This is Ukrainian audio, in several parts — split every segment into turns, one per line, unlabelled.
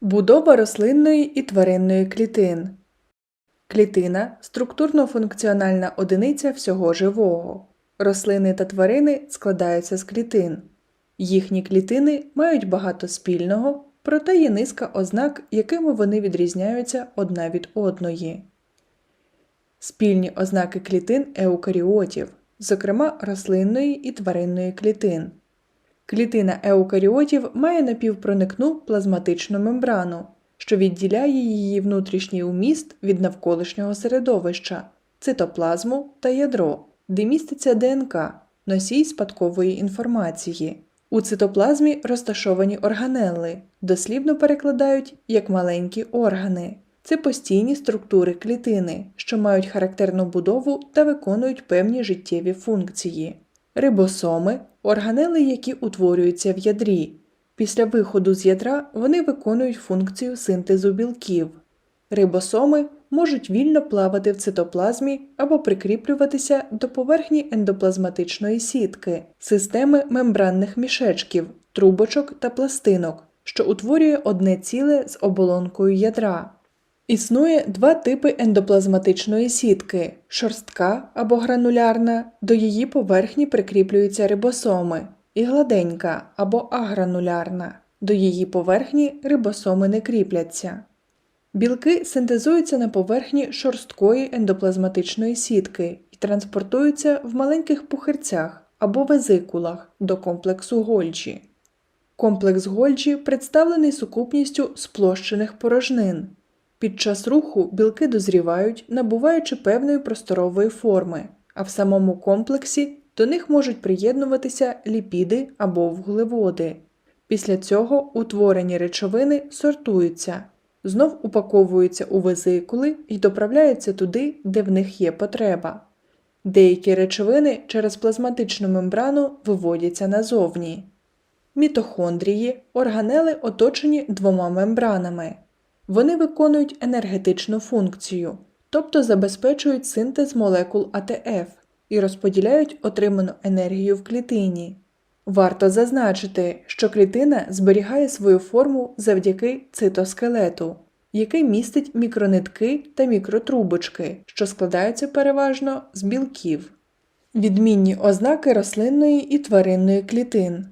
Будова рослинної і тваринної клітин. Клітина структурно-функціональна одиниця всього живого. Рослини та тварини складаються з клітин. Їхні клітини мають багато спільного, проте є низка ознак, якими вони відрізняються одна від одної. Спільні ознаки клітин еукаріотів, зокрема рослинної і тваринної клітин. Клітина еукаріотів має напівпроникну плазматичну мембрану, що відділяє її внутрішній уміст від навколишнього середовища, цитоплазму та ядро, де міститься ДНК, носій спадкової інформації. У цитоплазмі розташовані органели, дослівно перекладають як маленькі органи. Це постійні структури клітини, що мають характерну будову та виконують певні життєві функції. Рибосоми органели, які утворюються в ядрі. Після виходу з ядра вони виконують функцію синтезу білків. Рибосоми можуть вільно плавати в цитоплазмі або прикріплюватися до поверхні ендоплазматичної сітки, системи мембранних мішечків, трубочок та пластинок, що утворює одне ціле з оболонкою ядра. Існує два типи ендоплазматичної сітки шорстка або гранулярна, до її поверхні прикріплюються рибосоми, і гладенька або агранулярна, до її поверхні рибосоми не кріпляться. Білки синтезуються на поверхні шорсткої ендоплазматичної сітки і транспортуються в маленьких пухирцях або везикулах до комплексу Гольджі. Комплекс Гольджі представлений сукупністю сплощених порожнин. Під час руху білки дозрівають, набуваючи певної просторової форми, а в самому комплексі до них можуть приєднуватися ліпіди або вуглеводи. Після цього утворені речовини сортуються, знов упаковуються у везикули і доправляються туди, де в них є потреба. Деякі речовини через плазматичну мембрану виводяться назовні. Мітохондрії органели оточені двома мембранами. Вони виконують енергетичну функцію, тобто забезпечують синтез молекул АТФ і розподіляють отриману енергію в клітині. Варто зазначити, що клітина зберігає свою форму завдяки цитоскелету, який містить мікронитки та мікротрубочки, що складаються переважно з білків. Відмінні ознаки рослинної і тваринної клітин.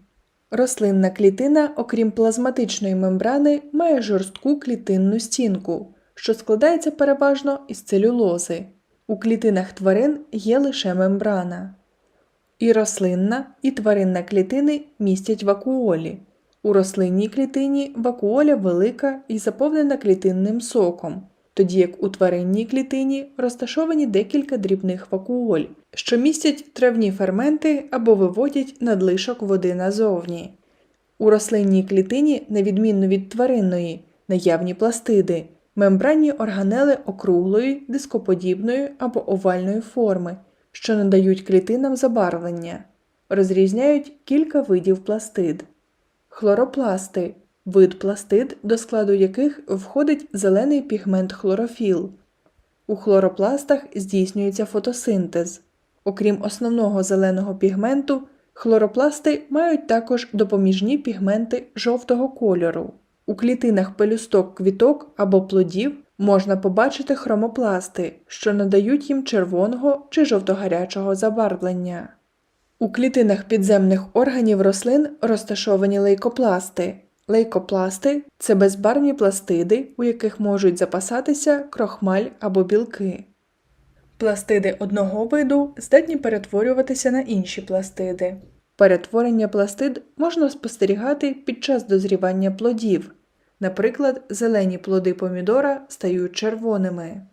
Рослинна клітина, окрім плазматичної мембрани, має жорстку клітинну стінку, що складається переважно із целюлози. У клітинах тварин є лише мембрана. І рослинна, і тваринна клітини містять вакуолі. У рослинній клітині вакуоля велика і заповнена клітинним соком, тоді як у тваринній клітині розташовані декілька дрібних вакуоль, що містять травні ферменти або виводять надлишок води назовні. У рослинній клітині, на відміну від тваринної, наявні пластиди, мембранні органели округлої, дископодібної або овальної форми, що надають клітинам забарвлення, розрізняють кілька видів пластид. Хлоропласти вид пластид, до складу яких входить зелений пігмент хлорофіл. У хлоропластах здійснюється фотосинтез. Окрім основного зеленого пігменту, хлоропласти мають також допоміжні пігменти жовтого кольору. У клітинах пелюсток квіток або плодів можна побачити хромопласти, що надають їм червоного чи жовтогарячого забарвлення. У клітинах підземних органів рослин розташовані лейкопласти. Лейкопласти це безбарвні пластиди, у яких можуть запасатися крохмаль або білки. Пластиди одного виду здатні перетворюватися на інші пластиди. Перетворення пластид можна спостерігати під час дозрівання плодів. Наприклад, зелені плоди помідора стають червоними.